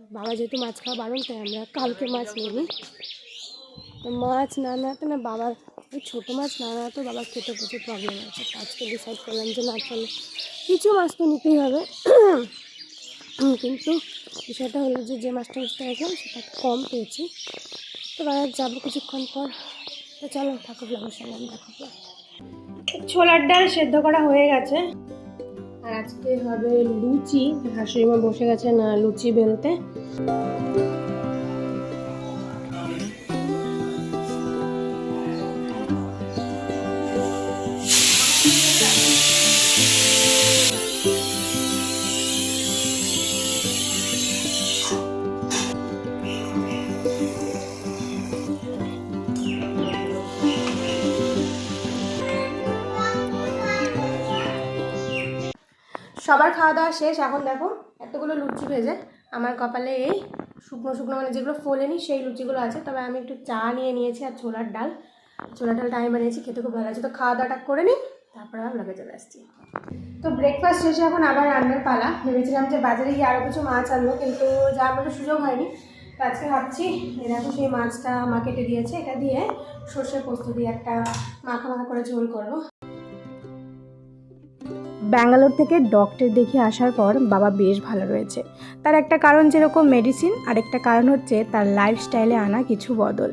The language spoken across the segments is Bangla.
বাবা যেহেতু মাছ খাওয়া বারণ, তাই আমরা কালকে মাছ নিইনি। তো মাছ না নাতে না বাবার, ওই ছোটো মাছ না নাতে বাবার খেতে প্রচুর প্রবলেম আছে। আজকে ডিসাইড করলাম যে না চলে কিছু মাছ তো নিতেই হবে। কিন্তু বিষয়টা হলো যে যে মাছটা বুঝতে গেছিলাম সেটা কম পেয়েছি। তো বাজার যাব কিছুক্ষণ পর। তো চলো, ঠাকুর ব্লগের সঙ্গে আমি ছোলার ডাল সেদ্ধ করা হয়ে গেছে। আর আজকে হবে লুচি। শাশুড়ি মা বসে গেছে না লুচি বেলতে। সবার খাওয়া দাওয়া শেষ, এখন দেখো এতগুলো লুচি ভেজে আমার কপালে এই শুকনো শুকনো মানে যেগুলো ফোলেনি সেই লুচিগুলো আছে। তবে আমি একটু চা নিয়ে নিয়েছি আর ছোলার ডাল। ছোলার ডালটা আমি বানিয়েছি খেতে খুব ভালো আছে তো খাওয়া দাওয়াটা করে নিই, তারপরে আবার লগে চলে আসছি। তো ব্রেকফাস্ট শেষে এখন আবার রান্নার পালা। ভেবেছিলাম যে বাজারে গিয়ে আরও কিছু মাছ আনব, কিন্তু যার মতো সুযোগ হয়নি। আজকে ভাবছি এ দেখো সেই মাছটা মা কেটে দিয়েছে। এটা দিয়ে সর্ষে পোস্ত দিয়ে একটা মাখা মাখা করে ঝোল করব। ব্যাঙ্গালোর থেকে ডক্টর দেখিয়ে আসার পর বাবা বেশ ভালো রয়েছে। তার একটা কারণ যেরকম মেডিসিন আরেকটা কারণ হচ্ছে তার লাইফস্টাইলে আনা কিছু বদল।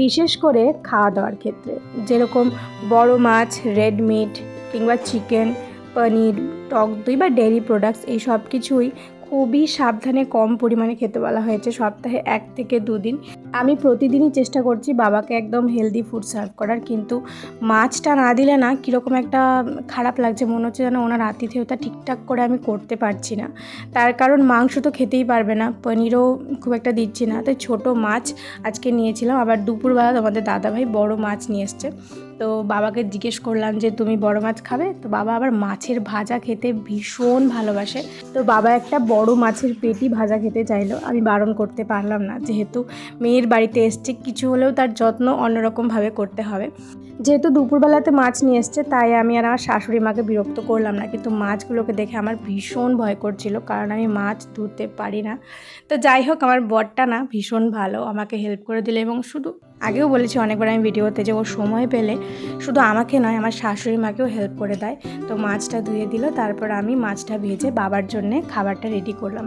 বিশেষ করে খাওয়া দাওয়ার ক্ষেত্রে। যেরকম বড় মাছ রেড মিট কিংবা চিকেন পনির, টক দই বা ডেয়ারি প্রোডাক্টস এই সব কিছুই খুবই সাবধানে কম পরিমাণে খেতে বলা হয়েছে সপ্তাহে এক থেকে দুদিন। আমি প্রতিদিনই চেষ্টা করছি বাবাকে একদম হেলদি ফুড সার্ভ করার, কিন্তু মাছটা না দিলে না কীরকম একটা খারাপ লাগছে। মনে হচ্ছে যেন ওনার আতিথেয়তা ঠিকঠাক করে আমি করতে পারছি না। তার কারণ মাংস তো খেতেই পারবে না, পনিরও খুব একটা দিচ্ছি না। তাই ছোট মাছ আজকে নিয়েছিলাম, আবার দুপুরবেলা তোমাদের দাদাভাই বড় মাছ নিয়ে এসছে। তো বাবাকে জিজ্ঞেস করলাম যে, তুমি বড় মাছ খাবে? তো বাবা আবার মাছের ভাজা খেতে ভীষণ ভালোবাসে। তো বাবা একটা বড় মাছের পেটি ভাজা খেতে চাইলো। আমি বারণ করতে পারলাম না। যেহেতু মেয়ের বাড়িতে এসছে, কিছু হলেও তার যত্ন অন্যরকমভাবে করতে হবে। যেহেতু দুপুরবেলাতে মাছ নিয়ে এসছে, তাই আমি আর আমার শাশুড়ি মাকে বিরক্ত করলাম না। কিন্তু মাছগুলোকে দেখে আমার ভীষণ ভয় করছিল, কারণ আমি মাছ ধুতে পারি না। তো যাই হোক, আমার বরটা না ভীষণ ভালো। আমাকে হেল্প করে দিলে এবং শুধু আগেও বলেছি অনেকবার আমি ভিডিওতে যে ও সময় পেলে শুধু আমাকে নয়, আমার শাশুড়ি মাকেও হেল্প করে দেয়। তো মাছটা ধুয়ে দিল, তারপর আমি মাছটা ভেজে বাবার জন্য খাবারটা রেডি করলাম।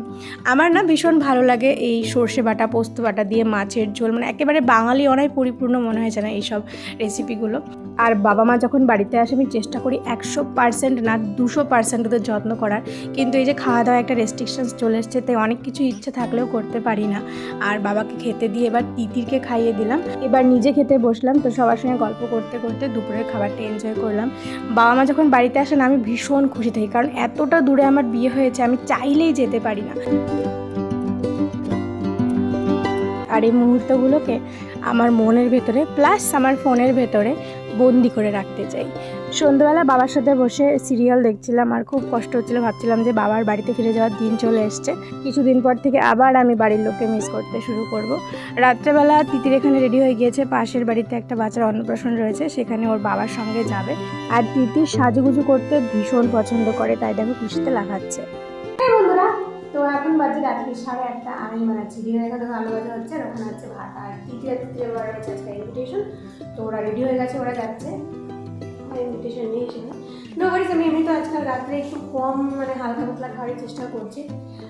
আমার না ভীষণ ভালো লাগে এই সর্ষে বাটা, পোস্ত বাটা দিয়ে মাছের ঝোল মানে একেবারে বাঙালি অনেক পরিপূর্ণ মনে হয় যেন এইসব রেসিপিগুলো আর বাবা মা যখন বাড়িতে আসে, আমি চেষ্টা করি একশো পার্সেন্ট না, দুশো পার্সেন্ট ওদের যত্ন করার। কিন্তু এই যে খাওয়া দাওয়া একটা রেস্ট্রিকশনস চলে এসছে, তাই অনেক কিছু ইচ্ছে থাকলেও করতে পারি না। আর বাবাকে খেতে দিয়ে এবার তিতিরকে খাইয়ে দিলাম। এবার নিজে খেতে বসলাম, তো সবার সঙ্গে গল্প করতে করতে দুপুরের খাবারটা এনজয় করলাম। বাবা মা যখন বাড়িতে আসেন, আমি ভীষণ খুশি থাকি, কারণ এতটা দূরে আমার বিয়ে হয়েছে, আমি চাইলেই যেতে পারি না। আর এই মুহূর্তগুলোকে আমার মনের ভেতরে প্লাস আমার ফোনের ভেতরে বন্দি করে রাখতে চাই। সন্ধ্যাবেলা বাবার সাথে বসে সিরিয়াল দেখছিলাম আর খুব কষ্ট হচ্ছিল। ভাবছিলাম যে বাবার বাড়িতে ফিরে যাওয়ার দিন চলে এসছে। কিছুদিন পর থেকে আবার আমি বাড়ির লোককে মিস করতে শুরু করব। রাত্রেবেলা তিতির এখানে রেডি হয়ে গিয়েছে। পাশের বাড়িতে একটা বাচ্চার অন্নপ্রাশন রয়েছে। সেখানে ওর বাবার সঙ্গে যাবে। আর তিতির সাজুগুজু করতে ভীষণ পছন্দ করে। তাই দেখো খুশিতে লাগাচ্ছে বন্ধুরা, তো এখন বাজে রাত্রি সাড়ে আটটা। আমি বানাচ্ছি ডিনার এখানে আলু হচ্ছে আর ওখানে হচ্ছে ভাত। আর তৃতীয় হচ্ছে আজকে ইনভিটেশন ওরা রেডি হয়ে গেছে, ওরা যাচ্ছে। ইনভিটেশন নিয়ে এসে নো ওয়ারিস আমি এমনি তো আজকাল রাত্রে একটু কম মানে হালকা পাতলা খাওয়ার চেষ্টা করছি।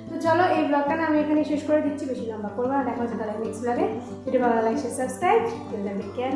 তো চলো, এই ব্লগটা না আমি এখানে শেষ করে দিচ্ছি। বেশি লম্বা করব দেখা হচ্ছে তাহলে নেক্সট ব্লগে ভিডিও ভালো লাগছে সাবস্ক্রাইব কেয়ার